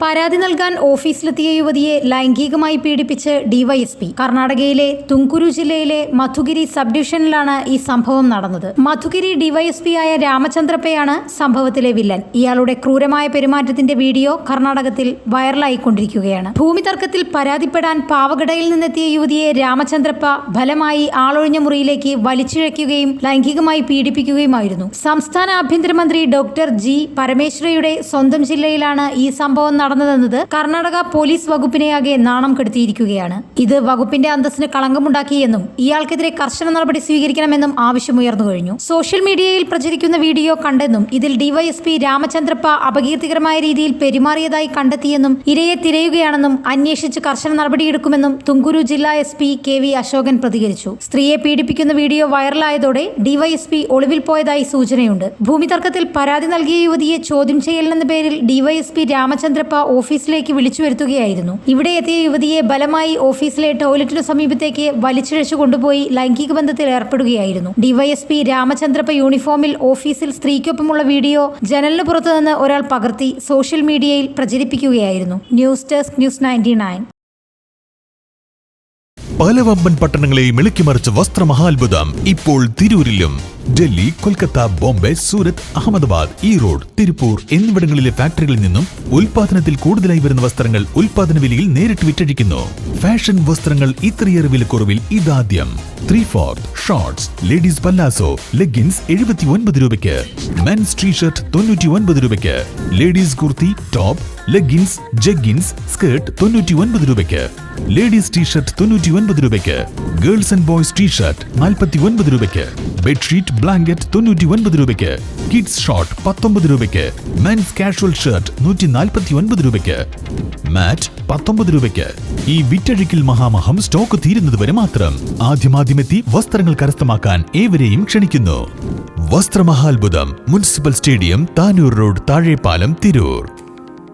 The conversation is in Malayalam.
പരാതി നൽകാൻ ഓഫീസിലെത്തിയ യുവതിയെ ലൈംഗികമായി പീഡിപ്പിച്ച് ഡിവൈഎസ്പി കർണാടകയിലെ തുങ്കുരു ജില്ലയിലെ മധുഗിരി സബ് ഡിവിഷനിലാണ് ഈ സംഭവം നടന്നത്. മധുഗിരി ഡിവൈഎസ്പിയായ രാമചന്ദ്രപ്പയാണ് സംഭവത്തിലെ വില്ലൻ. ഇയാളുടെ ക്രൂരമായ പെരുമാറ്റത്തിന്റെ വീഡിയോ കർണാടകത്തിൽ വൈറലായിക്കൊണ്ടിരിക്കുകയാണ്. ഭൂമി തർക്കത്തിൽ പരാതിപ്പെടാൻ പാവഗഡയിൽ നിന്നെത്തിയ യുവതിയെ രാമചന്ദ്രപ്പ ഫലമായി ആളൊഴിഞ്ഞ മുറിയിലേക്ക് വലിച്ചിഴയ്ക്കുകയും ലൈംഗികമായി പീഡിപ്പിക്കുകയുമായിരുന്നു. സംസ്ഥാന ആഭ്യന്തരമന്ത്രി ഡോക്ടർ ജി പരമേശ്വരയുടെ സ്വന്തം ജില്ലയിലാണ് ഈ സംഭവം നടന്നതെന്നത് കർണാടക പോലീസ് വകുപ്പിനെയാകെ നാണം കെടുത്തിയിരിക്കുകയാണ്. ഇത് വകുപ്പിന്റെ അന്തസ്സിന് കളങ്കമുണ്ടാക്കിയെന്നും ഇയാൾക്കെതിരെ കർശന നടപടി സ്വീകരിക്കണമെന്നും ആവശ്യമുയർന്നു കഴിഞ്ഞു. സോഷ്യൽ മീഡിയയിൽ പ്രചരിക്കുന്ന വീഡിയോ കണ്ടെന്നും ഇതിൽ ഡിവൈഎസ്പി രാമചന്ദ്രപ്പ അപകീർത്തികരമായ രീതിയിൽ പെരുമാറിയതായി കണ്ടെത്തിയെന്നും ഇരയെ തിരയുകയാണെന്നും അന്വേഷിച്ച് കർശന നടപടിയെടുക്കുമെന്നും തുങ്കുരു ജില്ലാ S P K V Ashokan പ്രതികരിച്ചു. സ്ത്രീയെ പീഡിപ്പിക്കുന്ന വീഡിയോ വൈറലായതോടെ ഡിവൈഎസ്പി ഒളിവിൽ പോയതായി സൂചനയുണ്ട്. ഭൂമി തർക്കത്തിൽ പരാതി നൽകിയ യുവതിയെ ചോദ്യം ചെയ്യലെന്ന പേരിൽ ഡിവൈഎസ്പി രാമചന്ദ്രപ്പ ഓഫീസിലേക്ക് വിളിച്ചു വരുത്തുകയായിരുന്നു. ഇവിടെ എത്തിയ യുവതിയെ ബലമായി ഓഫീസിലെ ടോയ്ലറ്റിനു സമീപത്തേക്ക് വലിച്ചിഴച്ചു കൊണ്ടുപോയി ലൈംഗിക ബന്ധത്തിൽ ഏർപ്പെടുകയായിരുന്നു. ഡിവൈഎസ്പി രാമചന്ദ്രപ്പ യൂണിഫോമിൽ ഓഫീസിൽ സ്ത്രീക്കൊപ്പമുള്ള വീഡിയോ ജനലിന് പുറത്തുനിന്ന് ഒരാൾ പകർത്തി സോഷ്യൽ മീഡിയയിൽ പ്രചരിപ്പിക്കുകയായിരുന്നു. News desk news ninety nine. പല വമ്പൻ പട്ടണങ്ങളെയും ഇളക്കിമറിച്ച വസ്ത്രമഹാത്ഭുതം ഇപ്പോൾ തിരൂരിലും. ഡൽഹി കൊൽക്കത്ത ബോംബെ സൂരത് അഹമ്മദാബാദ് ഈറോഡ് തിരുപ്പൂർ എന്നിവിടങ്ങളിലെ ഫാക്ടറികളിൽ നിന്നും ഉൽപാദനത്തിൽ കൂടുതലായി വരുന്ന വസ്ത്രങ്ങൾ ഉൽപാദന വിലയിൽ നേരിട്ട് വിറ്റഴിക്കുന്നു. ഫാഷൻ വസ്ത്രങ്ങൾ ഇത്രയേറെ വിലക്കുറവിൽ ഇതാദ്യം. Three fourth shorts ladies palazzo leggings എഴുപത്തി ഒൻപത് രൂപയ്ക്ക്. മെൻസ് ടീഷർട്ട് തൊണ്ണൂറ്റി ഒൻപത് രൂപയ്ക്ക്. Ladies kurti top leggings jeggings skirt തൊണ്ണൂറ്റി ഒൻപത് രൂപയ്ക്ക്. ലേഡീസ് ടീഷർട്ട് തൊണ്ണൂറ്റി ഒൻപത് രൂപയ്ക്ക്. ഗേൾസ് ആൻഡ് ബോയ്സ് ടീഷർട്ട് നാൽപ്പത്തി ഒൻപത് രൂപയ്ക്ക്. ബെഡ്ഷീറ്റ് ബ്ലാങ്കറ്റ് തൊണ്ണൂറ്റി ഒൻപത് രൂപയ്ക്ക്. കിഡ്സ് ഷോർട്ട് പത്തൊമ്പത് രൂപയ്ക്ക്. മെൻസ് കാഷ്വൽ ഷർട്ട് നൂറ്റി നാൽപ്പത്തി ഒൻപത് രൂപയ്ക്ക്. മാറ്റ് പത്തൊമ്പത് രൂപയ്ക്ക്. ഈ വിറ്റഴിക്കൽ മഹാമഹം സ്റ്റോക്ക് തീരുന്നതുവരെ മാത്രം. ആദ്യമാദ്യമെത്തി വസ്ത്രങ്ങൾ കരസ്ഥമാക്കാൻ ഏവരെയും ക്ഷണിക്കുന്നു. വസ്ത്രമഹാത്ഭുതം municipal stadium Tanur road Thazhepalam Tirur.